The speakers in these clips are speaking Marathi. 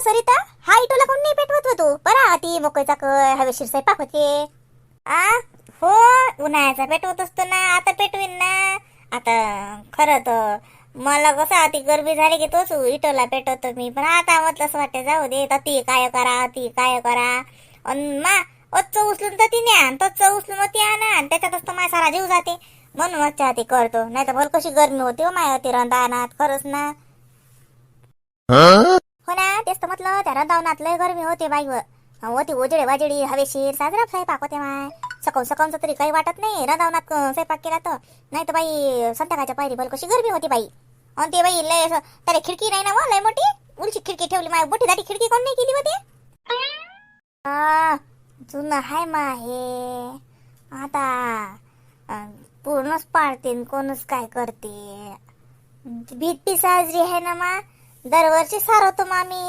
सरिता? हा इटोला कोण नाही पेटवत होतो? परा ती मोकळीचा कळ हवेशीर स्वयंपाक होते. आ? हो उन्हाळ्याचा पेटवत असतो ना आता पेटवीन ना. आता खरं तर मला कसं अति गर्मी झाली की तोच इटोला पेटवतो मी. पण आता म्हटलं असं वाटतं जाऊ दे तर ती काय करा ती काय करा. अन मा उचलून तर ती न्या तोच उचलून ती आणा आणि. त्याच्यातच तर माझा सारा जीव जाते. म्हणून मच्छा हाती करतो. नाही तर भल कशी गरमी होती हो माझ्या होती अनाथ खरंच ना. हो ना तेच तर म्हटलं त्या रंधावनात लय गरमी होते बाई व होती ओजडे वाजडी हवेशीर साजरा स्वयंपाक होते माय. सकाळ सकाळचं तरी काही वाटत नाही रंधावनात स्वयंपाक केला तर. नाही तर बाई संध्याकाळच्या पायरी भल कशी गरमी होती बाई. आणि ते बाई लय असं- त्याला खिडकी नाही ना मग लय मोठी? उलची खिडकी ठेवली माय मोठी दाटी खिडकी कोण नाही केली होती जुनं हाय मा हे आता पूर्णच पाळते कोणच काय करते. भीती साजरी आहे ना मा दरवर्षी सारवतो मामी.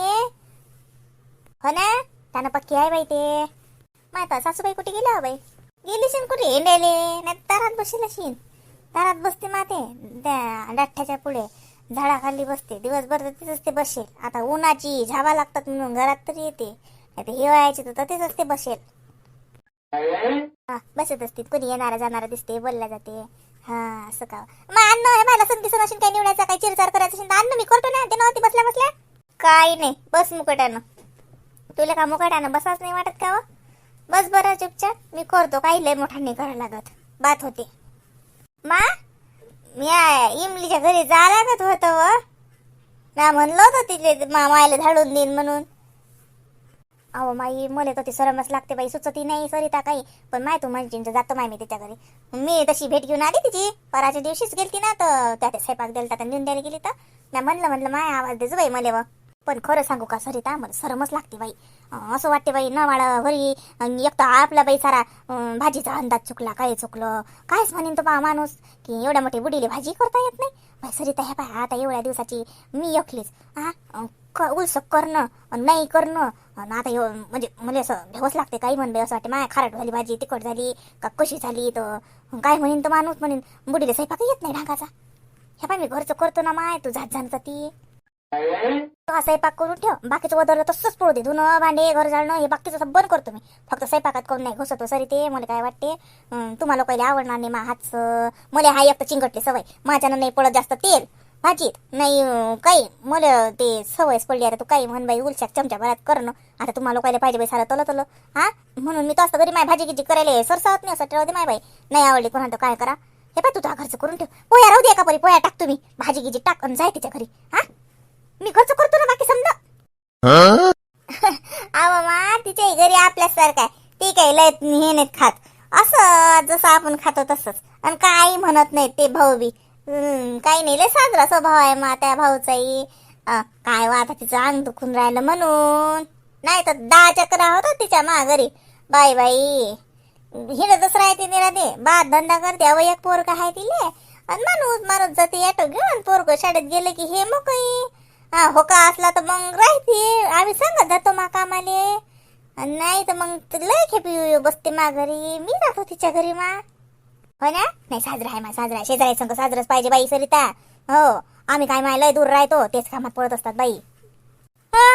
हो ना? त्यानं पक्की आहे बाई ते. माहिती सासूबाई कुठे गेल्या हो बाई? गेली शिन कुठे? हिंडायले. नाही दारात बसेल शिन दारात बसते माते. त्या डाठ्याच्या पुढे झाडाखाली बसते. दिवसभर तर तिथंच ते बसेल. आता उन्हाची झावा लागतात म्हणून घरात तरी येते. नाही तर हिवाळ्याची तर तिथेच ते बसेल. हा बसत असते. कोणी येणारा जाणारा दिसते बोलल्या जाते. हा असं का? मग अन्न हे मला संधी समशीन काय निवडायचा काय चिरचार करायचा असेल तर अन्न मी करतो ना ते नव्हती बसल्या बसल्या? काही नाही बस मुकटानं. तुला का मुकटानं? बसाच नाही वाटत का व? बस बरं चुपचाप. मी करतो काही लय मोठा नाही करायला लागत. बात होते. मा मी इमलीच्या घरी जा लागत होतं व ना म्हणलं होतं तिथे मामायला झाडून देईन म्हणून. अहो माई मला तर ती सरमच लागते बाई सुचती नाही सरिता काही. पण माय तू म्हणजे जातो माय मी तिच्या घरी. मी तशी भेट घेऊन आली तिची. पराच्या दिवशीच गेलती ना तर त्या ते स्वयंपाक दिला तर नेऊन द्यायला गेली तर. मी म्हणलं म्हणलं माय आवाज देजो बाई मला व. पण खरं सांगू का सरिता मला सरमच लागते बाई. असं वाटते बाई न वाळ घरी एक तर आपला बाई सारा भाजीचा अंदाज चुकला काय चुकलं? कायच म्हणेन तो बा माणूस की एवढ्या मोठी बुडीले भाजी करता येत नाही? बाई सरिता हे पाय आता एवढ्या दिवसाची मी एकलीच. हा क- उलसक करणं नाही करणं अन् आता एव- म्हणजे मला असं भेवच लागते काही म्हणते असं वाटते. माया खारट झाली भाजी तिखट झाली का कशी झाली तर काय म्हणेन तर माणूस म्हणेन. बुडीला स्वयंपाक येत नाही ढाकाचा हे पाय मी घरचं करतो ना माय तू जात जाणं ती. तो स्वयंपाक करून ठेव. बाकीचं वदरलं तसंच पडू दे. धुणं भांडे घर जाळणं हे बाकीचं सब बंद करतो मी. फक्त स्वयंपाकात करून नाही घुसतो सरी ते मला काय वाटते. तुम्हाला पहिले आवडणार नाही मा हातचं मला हा एक तर चिंगटले सवय. माझ्यानं नाही पडत जास्त तेल. भाजीत. नाही काही. मला ते सवयच पडली आता. तू काही म्हण बाई उलशाक चमच्या भरात करणं आता तुम्हाला लोकायला पाहिजे बाई सारं तलं तलं. हा? म्हणून मी तो असतं घरी माय भाजी गिजी करायला सरसावत नाही असं. ठेवते माय बाई. नाही आवडली कोणा काय करा. हे पाय तू खर्च करून ठेव. पोया राहू दे एका परी. पोया टाक तुम्ही. भाजी गिजी टाक आणि जाय तिच्या घरी. हा? मी खर्च करतो ना बाकी समजा. अव मा तिच्या घरी आपल्यासारखं आहे. ती काही लय हे नाहीत खात. असं जसं आपण खातो तसंच. आणि काही म्हणत नाही ते भाऊ बी. काही नाही लय साजरा स्वभाव आहे मा त्या भाऊचाही. काय वा आता तिचं अंग दुखून राहिलं म्हणून. नाही तर दहा चक्रा होता तिच्या माघारी. बाई बाई. हिरतच राहते निराते बाद धंदा करते अव एक पोरग आहे तिले. आणि माणूस माणूस जाते ऑटो घेऊन. पोरग शाळेत गेले की हे मग हा हो का असला तर मग राहते. आम्ही सांगत जातो मा कामाले. आणि नाही तर मग ते लय खेपी बसते मा घरी मी जातो तिच्या घरी मा. हो ना? नाही साजरा आहे माझा साजरा. शेजारी संग साजराच पाहिजे बाई सरिता. हो आम्ही काय माय लय दूर राहतो तेच कामात पडत असतात बाई. हा?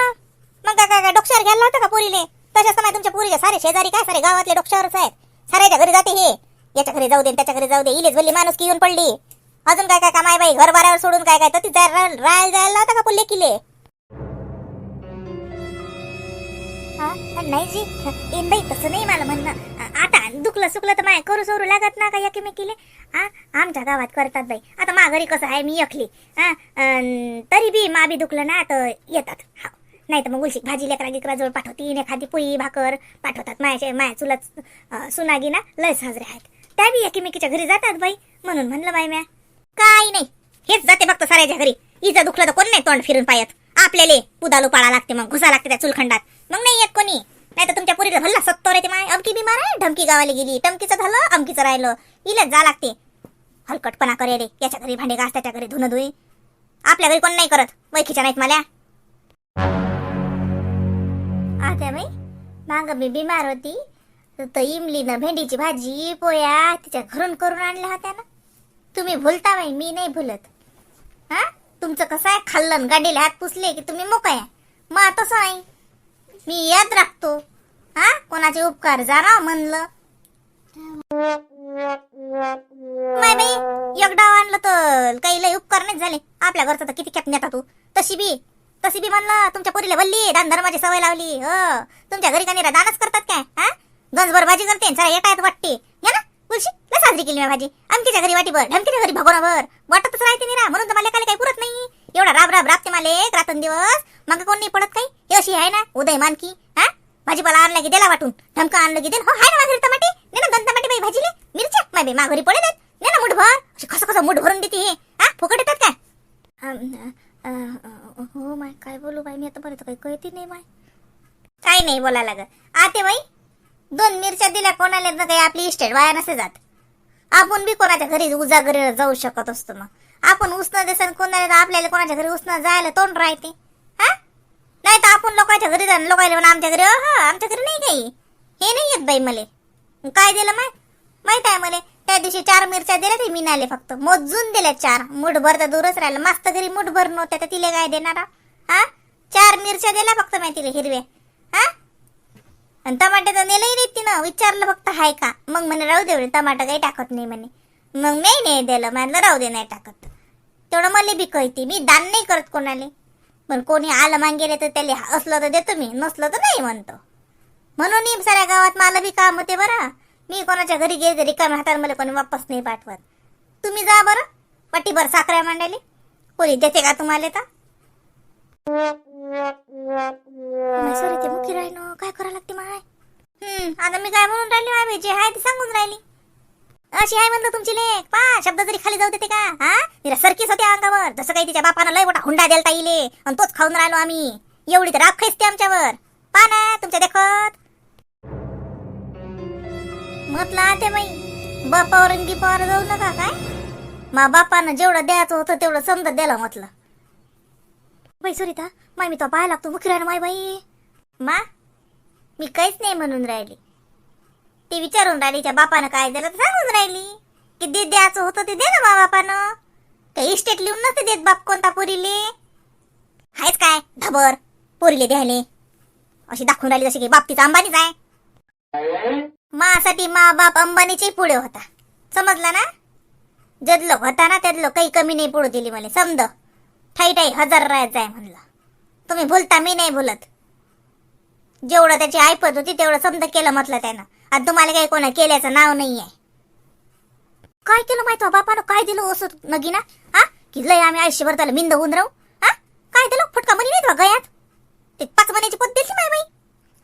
मग काय काय डोक्षावर घ्यायला होतं का पोरीले? तशाच तर तुमच्या पोरीच्या सारे शेजारी काय सारे गावातले डोक्षावरच आहेत. साऱ्याच्या घरी जाते हे. याच्या घरी जाऊ दे त्याच्या घरी जाऊ दे. इलेच बोलली माणूस की येऊन पडली. अजून काय काय कामाय बाई घर बारावर सोडून काय काय? तर ती राहायला जायला होता का पुल्ले किले? हा? नाही जी इन बाई तसं नाही मला म्हणणं. आता दुखलं सुकलं तर माय करू सोरू लागत ना का एकमेकीले? हा आमच्या गावात करतात बाई. आता माघारी कसं आहे मी एकली. हा अन तरी बी मा बी दुखलं ना तर येतात. हा नाही तर मग उलशी भाजी लेकरा गिकरा जवळ पाठवतीन एखादी पोळी भाकर पाठवतात. मायाचे माया चुलत सुनागी ना लय साजरे आहेत. त्या बी एकीमेकीच्या घरी जातात बाई. म्हणून म्हणलं बाई म्या काय नाही. हेच जाते फक्त साऱ्याच्या घरी. इथं दुखलं तर कोण नाही तोंड फिरून पायत. आपल्याला पुदालू पाळा लागते मग घुसा लागते त्या चुलखंडात. मग नाही येत कोणी. नाही तर तुमच्या पुरीला भल्ला सत्तर येते माय अमकी बिमार आहे ढमकी गावाला गेली टमकीचं झालं अमकीचं राहिलं. इलाच जा लागते. हलकटपणा करे रे याच्या घरी भांडे घास त्याच्या घरी धुणं धुई. आपल्या घरी कोण नाही करत वैखीच्या नाहीत मला. आता बाई माग मी बिमार होती तर इमलीनं भेंडीची भाजी पोया तिच्या घरून करून आणल्या होत्या ना. तुम्ही भुलता बाई मी नाही भुलत. हा? तुमचं कसं आहे? खाल्लं गाडीला हात पुसले की तुम्ही मोकळ्या मग तसं नाही. मी याद राखतो. हा? कोणाचे उपकार जरा म्हणलं. माय बाई आणलं तर काही लय उपकार नाही झाले. आपल्या घरचं तर किती खेप नेता तू तशी बी तशी बी म्हणलं तुमच्या पोरीला वल्ली दान धर्माची सवय लावली. हो तुमच्या घरी का दानच करतात काय? हा? गंजभर भाजी करते आणि एकायत वाटते. या ना तुळशी लय साजरी केली मी भाजी. आमकीच्या घरी वाटीभर ढमकीच्या घरी भगोनाभर वाटतच राहते निरा म्हणून तर मला काही पुरत नाही. एवढा राब राब राबते मला एक रातन दिवस मग कोण नाही पडत काही? हे अशी आहे ना उदय मानकी हा? भाजीपाला आणला की दिला वाटून. ढमका आणलं की हो हाय ना माझ्या टमाटे. ने ना दोन टमाटे बाई भाजीले. मिरच्या. माय बाई मा घरी पडेल ने ना मुठभर अशी कसं कसं मुठ भरून देते हे. हा? फुकट येतात काय? हो माय काय बोलू बाई मी आतापर्यंत काही कळती नाही माय. काही नाही बोलायला ग आते बाई दोन मिरच्या दिल्या कोणाला तर काही आपली इस्टेट वाया नसे जात. आपण बी कोणाच्या घरी उजागरीला जाऊ शकत असतो मग. आपण उष्ण देसन कोणाला आपल्याला कोणाच्या घरी उष्ण जायला तोंड राहते. हा? नाही तर आपण लोकांच्या घरी जाणं लोकांना म्हणा आमच्या घरी हा आमच्या घरी नाही काही. हे नाही येत बाई मले. काय दिलं माय? माहीत आहे मले? त्या दिवशी चार मिरच्या दिल्या ते मिनाले फक्त. मोजून दिल्या चार. मुठभर तर दूरच राहिलं. मस्त घरी मुठभर नव्हत्या तर तिले काय देणार? हा? चार मिरच्या दिल्या फक्त माहिती तिला हिरव्या. हा? आणि टमाटे तर नेलंही नाही तिनं. विचारलं फक्त हाय का? मग म्हणे राहू दे टमाटा काही टाकत नाही म्हणे. मग नाही नाही दिलं. म्हणलं राहू दे नाही टाकत. तेवढं मला बी कळते. मी दान नाही करत कोणाला. पण कोणी आलं मागेले तर त्याला असलं तर देतो मी नसलं तर नाही म्हणतो. म्हणून साऱ्या गावात मला बी काम होते बरं. मी कोणाच्या घरी गेले तरी रिकाम्या हाताने मला कोणी वापस नाही पाठवत. तुम्ही जा बरं पट्टीभर साखऱ्या मांडायले. कोणी देते का तुम्हाला तर? मुखी राहिनो काय करावं लागते माय? हम्म आता मी काय म्हणून राहिली माय जे आहे ते सांगून राहिली. अशी आहे म्हणलं तुमची लेख. पा शब्द जरी खाली जाऊ देते का? हा? तिला सरकीच होते अंगावर. जसं काही तिच्या बापानं लय मोठा हुंडा द्यायला येईल आणि तोच खाऊन राहिलो आम्ही. एवढी तर राख ते आमच्यावर. पा ना तुमच्या देखत. म्हटलं ते बाई बापावर आणि गिपावर जाऊ नका काय? मा बापानं जेवढं द्यायचं होतं तेवढं समजा द्यायला म्हटलं. बाई सुरिता माय मी तो पाहायला लागतो मुखी राहिलं माय बाई. मा मी काहीच नाही म्हणून राहिली. ती विचारून राहिली त्या बापानं काय दिलं तर सांगून राहिली की दे द्यायचं होतं ते दे ना मा बापानं काही इस्टेट लिहून नसते देत बाप कोणता पोरीले. हायच काय धबर पोरीले द्यायले. अशी दाखवून राहिली जशी की बाप तिचा अंबानीच आहे. मासाठी मा बाप अंबानीचे पुढे होता. समजला ना? जदलो होता ना त्यातलं काही कमी नाही पुढे दिली मला समज ठाई ठाई हजार राहायचं आहे म्हणलं. तुम्ही बोलता मी नाही बोलत जेवढं त्याची ऐपत होती तेवढं समजा केलं म्हटलं त्यानं. आणि तुम्हाला काही कोणा केल्याचं नाव नाही आहे काय केलं माहिती हो बापानं? काय दिलं असं नगीना? हा? की लय आम्ही आयुष्यभर त्याला मिंद होऊन राहू? हा? काय दिलं? फुटका म्हणी नाही गयात ते पाच महिन्याची पद दिली माय बाई.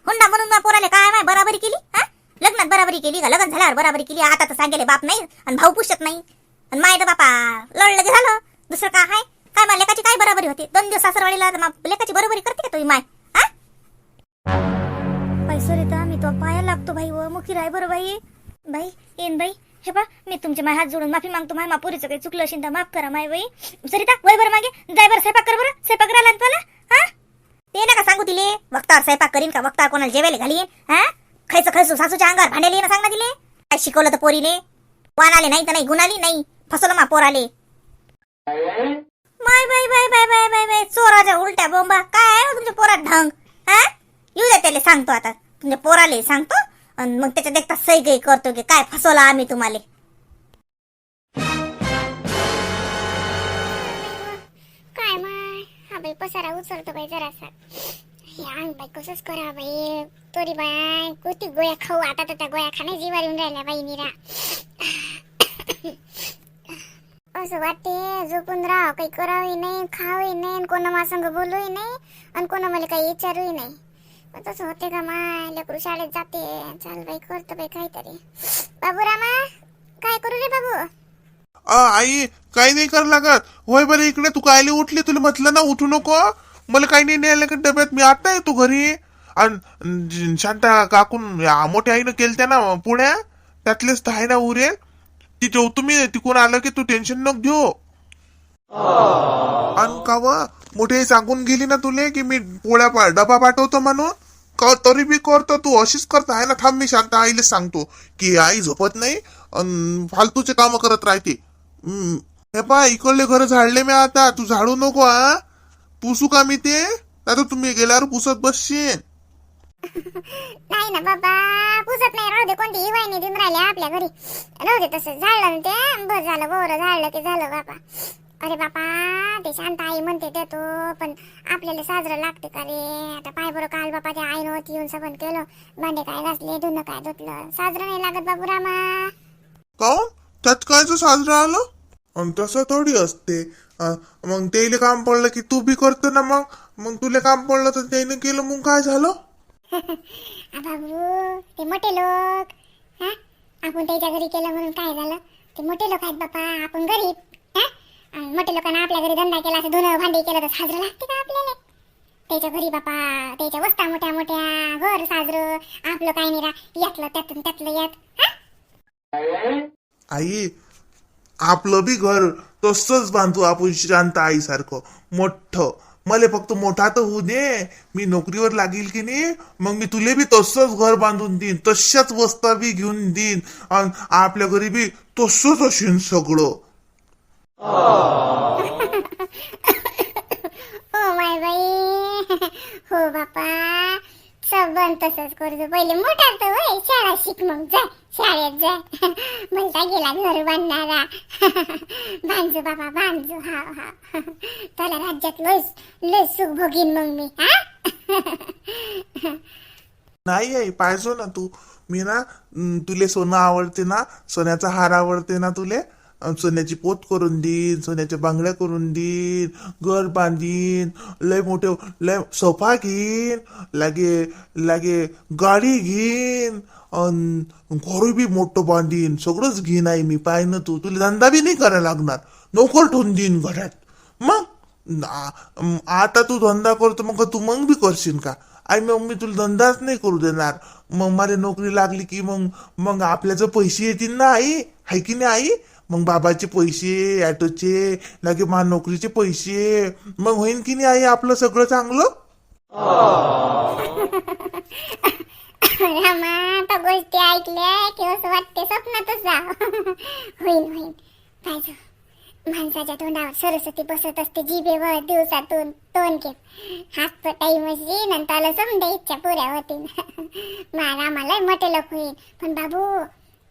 हुंडा म्हणून मा पोराले काय माय बराबरी केली? हा? लग्नात बराबरी केली का? लग्न झाल्यावर बराबरी केली? आता तर सांगेले बाप नाही आणि भाऊ पुसत नाही. आणि माय तर बापा लढलं की झालं. दुसरं काय आहे काय मला लेकाची काय बराबरी होती? दोन दिवस सासरवाडीला लेकाची बरोबरी करते का तुम्ही माय? हा? पैसे तो पाया लागतो भाई व मुखी राय बरं बाई. बाई येन बाई. हे पा मी तुमचे माय हात जोडून माफी मागतो माय मापुरीचं काही चुकलं असेल तर माफ करा माय बाई. सरिता वय बरं मागे. जाय बरं स्वयंपाक कर बरं. स्वयंपाक राहिला तुला? हा? ते नका सांगू दिले वक्तावर स्वयंपाक करीन का? वक्तावर कोणाला जेवायला घालीन? हा? खायचं खायचं सासूच्या अंगावर भांडेली ना सांग तिले. दिले काय शिकवलं तर पोरीले? वान आले नाही तर नाही गुण आली नाही. फसवलं मा पोराले. माय बाय बाय बाय बाय बाय बाय चोराच्या उलट्या बोंबा. काय हो तुमच्या पोरात ढंग? हा? येऊ द्या त्याला सांगतो आता. तुमच्या पोराले सांगतो. आणि मग त्याच्या देखता सही गई करतो की काय फसवला आम्ही तुम्हाला? काय माय? हा बाई पसारा उचलतो बाई जरासा. हे अंग बाई कसंच करा बाई तोरी बाय कोणती गोळ्या खाऊ आता तर त्या गोळ्या खाणे जीवार येऊन राहिल्या बाई निरा असं वाटते झोपून राहा काही करावी नाही खावंही नाही आणि कोणा मासंग बोलूही नाही आणि कोणा मला काही विचारूही नाही. पण तसं होते का माय लेकरू शाळेत जाते. चाल बाई करतो बाई काहीतरी. बाबू रामा काय करू रे बाबू? आ, आई काही नाही कर लागत. होय बरं इकडे तू कायले उठली तुला म्हटलं ना उठू नको. मला काही नाही न्यायला का डब्यात. मी आता येतो घरी. आणि शांता काकून या मोठ्या आईनं केलत्या ना पुण्या? त्यातलेच तर आहे ना उरे. ती जेवतो मी तिकून आलं की तू टेन्शन नको घेऊ. आणि का व मोठी सांगून गेली ना तुले की मी पोळ्या पा डबा पाठवतो म्हणून? का तरी बी करतो तू अशीच करता. आहे ना थांब मी शांत आईला सांगतो की आई झोपत नाही अन फालतूचे काम करत राहते. हम्म. हे पा इकडले घर झाडले मी आता. तू झाडू नको हा. पुसू का मी ते? आता तर तुम्ही गेल्यावर पुसत बसशील नाही ना बाबा पुसत नाही. राहू दे कोणती इवायने देऊन राहिली आपल्या घरी. राहू दे तसं. झालं ना ते. बस झालं बोर झालं की झालं बाबा. अरे बापा ते शांत आई म्हणते ते तो पण आपल्याला साजरं लागते का रे? आता पाय बरं काल बापा त्या आईनं होती येऊन सबन केलं. भांडे काय घासले धुणं काय धुतलं? साजरं नाही लागत बाबू रामा. काऊन त्यात कायचं साजरं आलं? आणि तसं थोडी असते. अं, मग त्याला काम पडलं की तू बी करतो ना मग? मग तुला काम पडलं तर त्याने केलं मग काय झालं? आ बाबू ते मोठे लोक हा? आपण त्याच्या घरी केलं म्हणून काय झालं? ते मोठे लोक आहेत बापा आपण गरीब. मोठ्या लोकांना आपल्या घरी धंदा केला असं धुणं भांडी केलं तर साजरं लागते का आपल्याला? त्याच्या घरी बापा त्याच्या वस्ता मोठ्या मोठ्या घर साजरं आपलं काय नाही यातलं त्यातून त्यातलं यात आई आपलं बी घर तसंच बांधतो आपण शांत आईसारखं. मोठं. मला फक्त मोठा तर होऊ दे. मी नोकरीवर लागेल की नाही मग मी तुले बी तसंच घर बांधून देईन तशाच वस्ता बी घेऊन देईन. आणि आपल्या घरी बी तसंच असेन सगळं. हो माय बाई. हो बापा. सबन तसंच करतो. पहिले मोठा तो वय. शाळा शिक मग जा. शाळेत जा. म्हणता गेला घर बांधणारा. बांधू बाबा बांधू हा हा. त्याला राज्यात लय लय सुख भोगीन मग मी हा? नाही आई पाहिजो ना तू. मी ना तुले सोनं आवडते ना सोन्याचा हार आवडते ना तुले? सोन्याची पोत करून देईन सोन्याच्या बांगड्या करून देईन घर बांधीन लय मोठे लय सोफा घेईन लागे लागे गाडी घेईन अन बी मोठं बांधीन. सगळंच घेईन आई मी पाय ना तू. तुला धंदा बी नाही करायला लागणार. नोकर ठेवून देईन घरात. मग? आता तू धंदा करतो मग तू मग बी करशील का? आई मग मी तुला धंदाच नाही करू देणार. मग मला नोकरी लागली की मग मग आपल्याचं पैसे येतील ना आई? हाय की नाही आई? मग बाबाचे पैसे ॲटोचे लगे मा नोकरीचे पैसे. मग होईन की नाही आई आपलं सगळं चांगलं? रामा त्या गोष्टी ऐकल्या की असं वाटते स्वप्नातच जा होईन होईन. पाहिजे माणसाच्या तोंडावर सरस्वती बसत असते जिभेवर दिवसातून दोन घेत. हात पटाई मशी नंतर समजा इच्छा पुऱ्या होतील मला आम्हाला मटेलक लोक होईल पण बाबू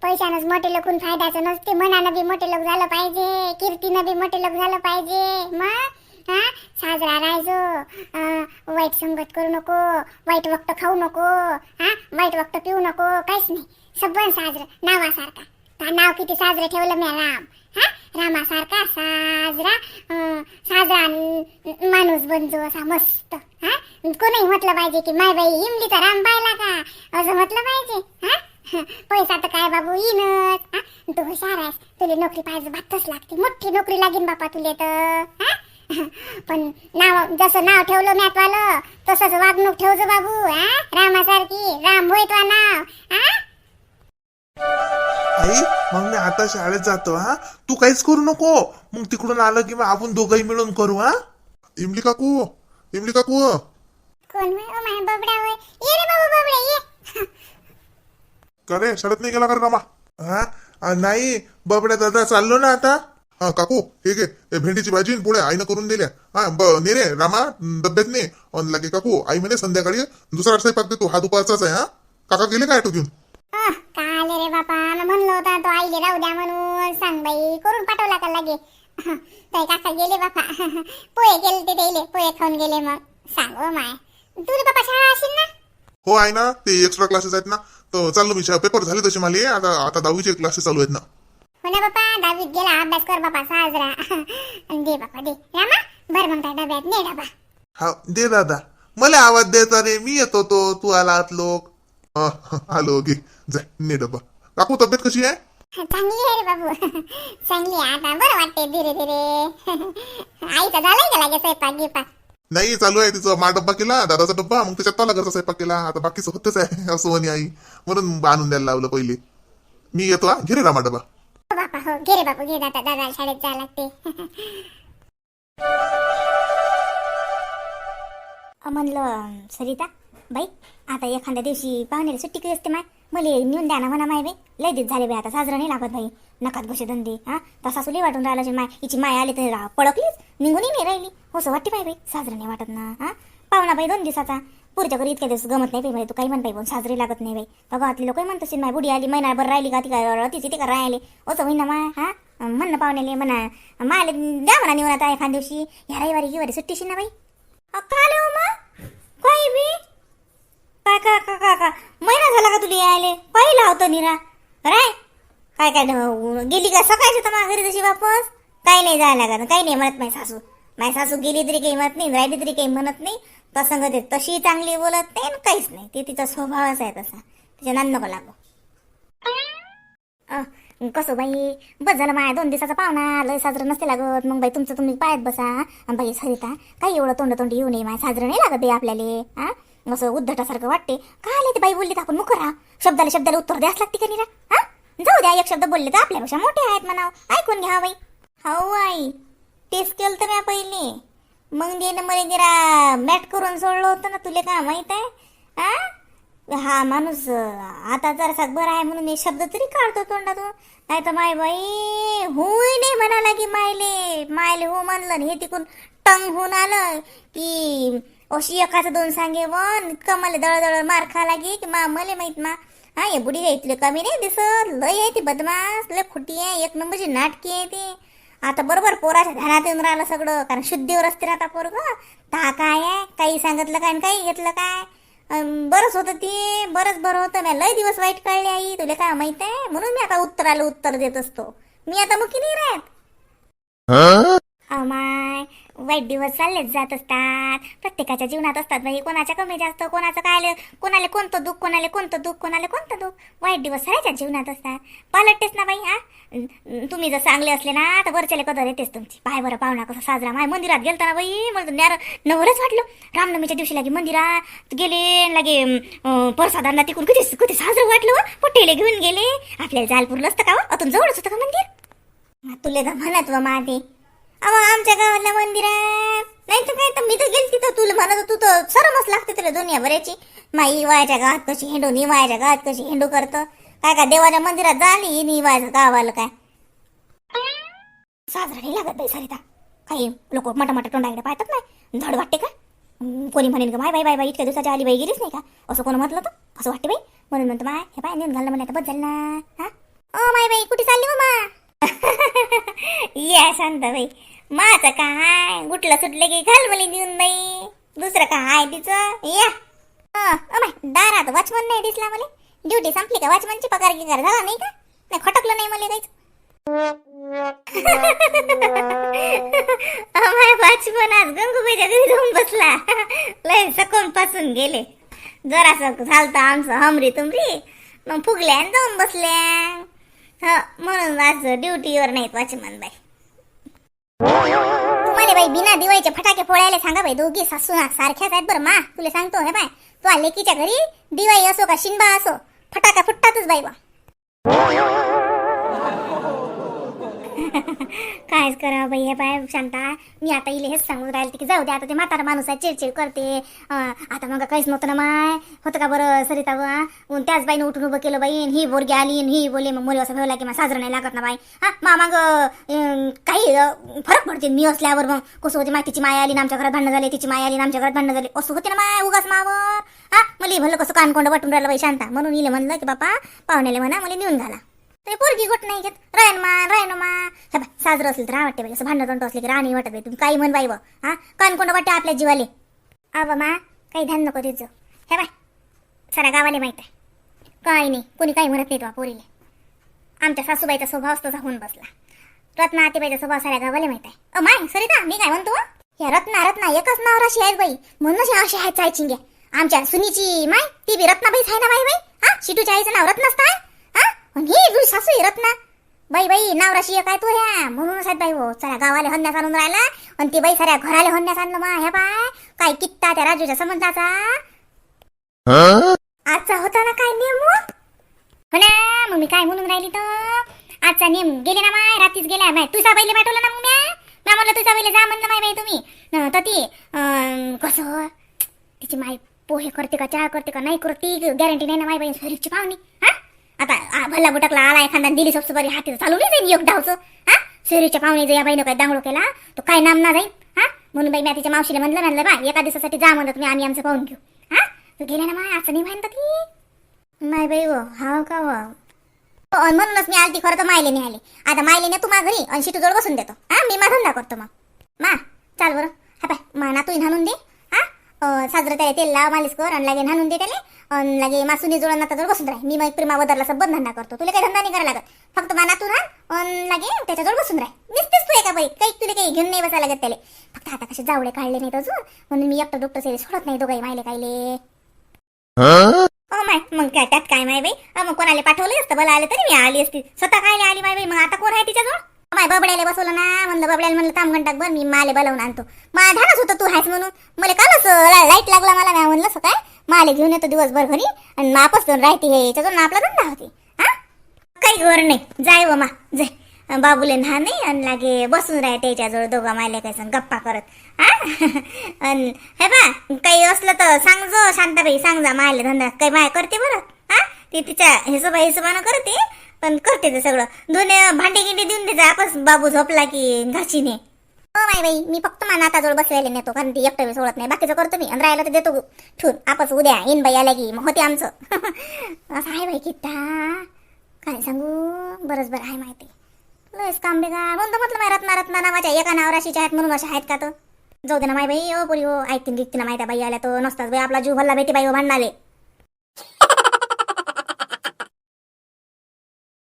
पैशानंच मोठे लोकून फायद्याचं नसते. मनानं बी मोठे लोक झालं पाहिजे. कीर्तीनं बी मोठे लोक झालं पाहिजे. मग हा? साजरा राहायचो. वाईट संगत करू नको. वाईट वक्त खाऊ नको. हा? वाईट वक्त पिऊ नको. काहीच नाही. सबन साजरं. नावासारखा. का नाव किती साजरं ठेवलं मी राम. हा? रामासारखा साजरा साजरा माणूस बनजो असा मस्त. हा? कोणी म्हटलं पाहिजे की माय बाई इमलीचा राम पाहिला का? असं म्हटलं पाहिजे. हा? पैसा तर काय बाबू येईनच हा तू हुशार आहेस. तुला नोकरी पाहिजे भातच लागते. मोठी नोकरी लागेल बापा तुले तर. हा पण नाव जसं नाव ठेवलं मॅटवालं तसंच वागणूक ठेवजो बाबू हा रामासारखी. राम होय तो नाव. हा आई मग मी आता शाळेत जातो हा? तू काहीच करू नको. मग तिकडून आलं की मग आपण दोघंही मिळून करू हा? इमली काकू इमली काकू. कोण होय? ओ माय बबडा होय. ये रे बाबू बबडा ये. का रे शाळेत नाही गेला का रे रामा हा? नाही बबड्या दादा चाललो ना आता. हा काकू हे घे हे भेंडीची भाजी न पोळ्या आईनं करून दिल्या. हा ब ने रे रामा डब्यात ने. अन लागे काकू आई म्हणे संध्याकाळी दुसरा स्वयंपाक देतो हा दुपारचाच आहे हा. काका गेले काय घेऊन? काय आले रे बापा मी म्हणलो होता तो आईले राहू द्या म्हणून सांग बाई करून पाठवला का लगे? ताई काका गेले बापा. पोहे गेले ते द्यायले पोहे खाऊन गेले मग. सांग ओ माय. तुझे बापा शाळा असेल ना? हो आहे ना ते एक्स्ट्रा क्लासेस आहेत ना. तर चाललो मी पेपर झाले तसे मला आता आता दहावीचे क्लासेस चालू आहेत ना. हो ना बापा दहावीत गेला अभ्यास कर बापा साजरा. दे बापा दे. रामा भर मग त्या डब्यात ने डबा. हा दे दादा. मला आवाज द्यायचा रे मी येतो तो तू आला आत लोक. आलो घे जाय ने डबा. काकू तब्येत कशी आहे? चांगली आहे रे बाबू चांगली आता. बरं वाटते धीरे धीरे. आईचा झालाय का लागे स्वयंपाक गिपाक नाही चालू आहे तिचं मा डब्बा केला दादाचा डब्बा मग त्याच्यात मला घरचा स्वयंपाक केला. आता बाकीचं होतच आहे असं म्हणे आई. म्हणून आणून द्यायला लावलं पहिले. मी येतो हा घे रे रामा डबा हो बापा हो घे रे बापू घे दादा दादा शाळेत जायला लागते. म्हणलं सरिता बाई आता एखाद्या दिवशी पाहुण्याला सुट्टी कधी असते माय? मला नेऊन द्या ना म्हणा माय बाई लय दिवस झाले बाई आता साजरं नाही लागत बाई. नकात बसे धंदे हा? तसा सुली वाटून राहिला जे माय हिची माय आली तर रा- पडकलीच निघूनही नाही राहिली. हो वाटते बाई बाई साजरं नाही वाटत ना हा? पाहुणा बाई दोन दिवसाचा. पुढच्या घरी इतक्या दिवस गमत नाही बाई तू काही म्हण पण साजरी लागत नाही बाई. तर गावातले लोक म्हणत असेल माय बुडी आली महिनाभर राहिली का ती काय तिची ती का राहिले? असं होईन ना माय हा? म्हण पाहुण्याले म्हणा माले द्या म्हणा निवडा आता एखाद दिवशी. ह्या रविवारी गिवारी सुट्टीशी ना बाई. अ, मग काही बी? काय का का का का महिना झाला का तुला यायले? पाहिला होतं निरा. राय काय काय गेली का सकाळची तर घरी तशी वापस? काही नाही जायला लागत काही नाही म्हणत नाही सासू. माझी सासू गेली तरी काही म्हणत नाही राहिली तरी काही म्हणत नाही. प्रसंग ते तशी चांगली बोलत नाही काहीच नाही. ते तिचा स्वभावच आहे तसा. तिच्या नान नको लागू. अ, कसं बाई? बस झालं माया दोन दिवसाचा पाहुणा. लय साजरं नसते लागत. मग बाई तुमचं तुम्ही पायात बसा. बाई सरिता काही एवढं तोंड तोंड येऊ नये. माय साजरं नाही लागत बाई आपल्याला. हा असं उद्धटासारखं वाटते. काय आले ते बाई? बोलली तर आपण मुखरा. शब्दाला शब्दाला उत्तर द्यास लागते का निरा? हा? जाऊ द्या एक शब्द बोलले तर आपल्यापेक्षा मोठे आहेत म्हणाव. ऐकून घ्या बाई. हो आई. तेच केलं तर म्या पहिले. मग देणं ना मला निरा मॅट करून सोडलं होतं ना तुला काय माहीत आहे? हा हा माणूस आता जरासा बरं आहे म्हणून मी शब्द तरी काढतो तोंडातून. नाही तर माय बाई होय नाही म्हणाला की मायले. मायले हो म्हणलं हे तिकून टंग होऊन आलं की अशी एकाचं दोन सांगे वन इतकं मला दळदळ मार खा लागे की मा मले माहीत मा. हा हे बुडी आहे तुला कमी नाही दिसत? लय आहे ती बदमाश लय खोटी आहे एक नंबरची नाटकी आहे ती. आता बरोबर पोराच्या ध्यानात येऊन राहिलं सगळं कारण शुद्धीवर असते ना आता पोरग. ता काय आहे? काही सांगितलं काय आणि काही घेतलं काय? बरंच होतं ते बरंच बरं होतं. मी लय दिवस वाईट काढले आई तुला काय माहीत आहे? म्हणून मी आता उत्तराला उत्तर देत असतो. मी आता मुकी नाही राहत. अमाय वाईट दिवस चाललेच जात असतात. प्रत्येकाच्या जीवनात असतात बाई. कोणाच्या कमी जास्त कोणाचं काय कोणाला कोणतं दुःख कोणाला कोणतं दुःख कोणाला कोणतं दुःख. वाईट दिवस सगळ्याच्या जीवनात असतात. पालटतेच ना बाई हा? तुम्ही जर चांगले असले ना तर वरच्याला कदर येतेच तुमची. पाय बरं पाहुणा कसं साजरा. माय मंदिरात गेलता ना बाई मला तर न्यार नवरच वाटलं. रामनवमीच्या दिवशी लागे मंदिरात गेले लागे परसादांना प्रसादांना तिकून किती किती साजरं वाटलं हो. घेऊन गेले. आपल्याला जायला पुरलं असतं का हो? अतून जवळच होतं का मंदिर? तुले तर म्हणत व माते अहो आमच्या गावातल्या मंदिरात नाही तर काय तर मी तर गेली तर तुला म्हणत तू तर सरमच लागते तुला दुनिया भरायची माई वायाच्या गावात कशी हिंडू नि वायाच्या गावात कशी हिंडू करतं? काय काय देवाच्या मंदिरात झाली नि वायचं गावाला काय? साजरा नाही लागत बाई सरिता. काही लोक मोठा मोठा तोंडाकडे पाहतात नाही. धड वाटते का? कोणी म्हणेन का माय बाई बाई बाई इतक्या दिवसाच्या आली बाई गेलीच नाही का? असं कोण म्हटलं तर? असं वाटते बाई. म्हणून म्हणतो माय हे पाय नेऊन घालणं म्हणलं आता बदल ना. हा? ओ माय बाई कुठे चालली हो मा या शांत बाई का काय? गुटलं सुटले की घाल मला देऊन बाई. दुसरं काय तिचं? या. दारात वॉचमन नाही दिसला मला. ड्युटी संपली का वॉचमनची पगार गिगार झाला नाही का? नाही खटकलं नाही मला काहीच. अमाय वाचपन आज गंगूबाईच्या घरी जाऊन बसला. लय सकोनपासून गेले. जरासं झालं आमचं हमरी तुमरी. मग फुगल्या जाऊन बसल्या. हा म्हणून आज ड्युटीवर नाहीत वाचमन बाई तुम्हाला बाई बिना दिवाळीचे फटाके फोडायला सांगा बाई दोघी सासू सारख्याच आहेत बरं मा तुला सांगतो हे बाय. तू लेकीच्या घरी दिवाळी असो का शिनबा असो फटाका फुटतातच बाई बा. कायच करा बाई हे बाय शांता. मी आता इले हेच सांगून राहिले की जाऊ दे आता ते म्हातारा माणूस आहे चिडचिड करते. आता मग काहीच नव्हतं ना माय. होतं का बरं सरिता बुवा? त्याच बाईने उठून उभं केलं बाई ही बोरगी आली ही बोले मग मुली असं ठेवला की मग साजरं नाही लागत ना बाई. हा मा मग अं, काही फरक पडते मी असल्यावर मग. कसं होते माय तिची आली ना आमच्या घरात भांडणं झाले तिची माया आली ना आमच्या घरात भांडणं झाले. असं होते ना माय उगाच मावर. हा मला भलं कसं कानकोंड वाटून राहिलं बाई शांता. म्हणून इले म्हणलं की बापा पाहुण्याला म्हणा मला नेऊन घाला. ते पोरगी गोट नाही घेत. रायन मा रायन मा. हे बाय साजरं असेल तर राह वाटते बाई. असं भांडण तंट असले की राणी वाटत बाई. तुम्ही काही म्हण बाई हा? कान कोण वाटते आपल्या जीवाले. अव मा काही ध्यान नको देत जाऊ. हे बाय सारा गावाले माहीत आहे. काही नाही. कोणी काही म्हणत नाही तो पोरीले. आमच्या सासूबाईचा स्वभाव तसा होऊन बसला. रत्ना आतीबाईचा स्वभाव साऱ्या गावाले माहीत आहे. अ माय सरिता मी काय म्हणतो? या रत्ना रत्ना एकच नाव अशी आहेत बाई. म्हणूनच या अशी आहेत चायचिंगे आमच्या सुनीची माय ती बी रत्नाबाईच आहे ना बाई बाई? हा? शिटूच्या आईचं नाव रत्नच आहे. घे आणि तुझी सासू आहे रत्ना. बाई बाई नाव राशी आहे काय तू ह्या? म्हणून साहेब बाई हो साऱ्या गावाला हन्यास आणून राहिला. आणि ती बाई साऱ्या घराला हन्यास आणलं मा ह्या बाय. काय कित्ता त्या राजूच्या संबंधाचा? आजचा होता ना काय नेम? हो ना मग मी काय म्हणून राहिली तर? आजचा नेम गेले ना माय रात्रीच गेल्या माय. तुझा बैले पाठवलं ना मग म्या? म्या म्हणलं तुझा बैले जा म्हणलं माय बाई तुम्ही. तर ती अं, कसं? तिची माय पोहे करते का चहा करते का नाही करते गॅरंटी नाही ना माय बाई शरीरची पाहुणी. आता भल्ला बुटकला आला एखादा दिली सबसे हाती चालू नाही जाईल एक हा? शेरीच्या पाहुणे जर या बाईनं काय दांगडो केला तो काय नाम ना जाईल हा? म्हणून बाई मी तिच्या मावशीला म्हणलं म्हणलं बा एका दिवसासाठी जा म्हणत मी आम्ही आमचं पाहून घेऊ. हा? तू गेल्या ना माय असं नाही म्हणतात ती. नाही बाई हो हाव का वा हो, हो म्हणूनच मी आलती खरं तर मायले नाही आले. आता मायले ने तू मा घरी आणि शिटू बसून देतो. हा? मी माझा धंदा करतो मग. मा चाल बरं. हा पाय मा ना तू हाणून दे. साजरं त्याला तेल लाव मालिश कर आणि लागे हाणून दे त्याला. आणि लागे मासुनी जोडून आता बसून राह. मी मग प्रेमा बदलला सबंध धंदा करतो. तुला काही धंदा नाही करायला लागत. फक्त मा नातू राह आणि लागे त्याच्याजवळ बसून राह. निसतेच तू एका बाई काही तुला काही घेऊन नाही बसायला लागत त्याला. फक्त आता कसे जावळे काढले नाहीत अजून. म्हणून मी एकटं डॉक्टर सेरे सोडत नाही दोघाई मायले कायले. माय मग काय त्यात काय माय बाई? मग कोणाला पाठवलं असतं? मला आलं तरी मी आली असती. स्वतः काय आली माय बाई? मग आता कोण आहे तिच्याजवळ? बाय माय बबड्याला बसवलं ना म्हणलं बबड्याला म्हणलं काम घंटाक बर मी माले बोलावून आणतो. मा धाडच होतं तू आहेस म्हणून. मला कालच लाइट लागला मला मी म्हणलं काय? माले घेऊन येतो दिवसभर घरी आणि मापच दोन राहते हे याच्यातून आपला धंदा होते. हा? काही घर नाही. जाय व मा जाय. बाबूले ना नाही आणि लागे बसून राहते त्याच्याजवळ दोघं मायले काय सांग गप्पा करत. हा? अन हे बा काही असलं तर सांग जो शांताबाई सांग जा मायले धंदा काही माय करते बरं. हा? ती तिच्या हिशोबा हिशोबानं करते. पण करते ते सगळं. दोन भांडे गिंडी देऊन देते आपण बाबू झोपला की घाशीने. हो माय बाई मी फक्त मा नाताजवळ बसलेले नेतो कारण ती एकटं सोडत नाही. बाकीचं करतो मी. आणि राहिलं तर देतो ठेवून. आपच उद्या येईन बाई आल्या की मग होते आमचं. असं आहे बाई किट्टा. काय सांगू? बरंच बरं आहे माहिती. लयच काम बेगा म्हणतो म्हटलं माय रत्ना रत्ना नावाच्या एका नावराशीच्या आहेत म्हणून अशा आहेत का तर? जाऊ दे ना माय बाई ओ पुरी हो ऐकतीन गिकतीन माहिती बाई आल्या तो नसतात बाई आपला जीव भल्ला भेटी बाई हो भांडणाले.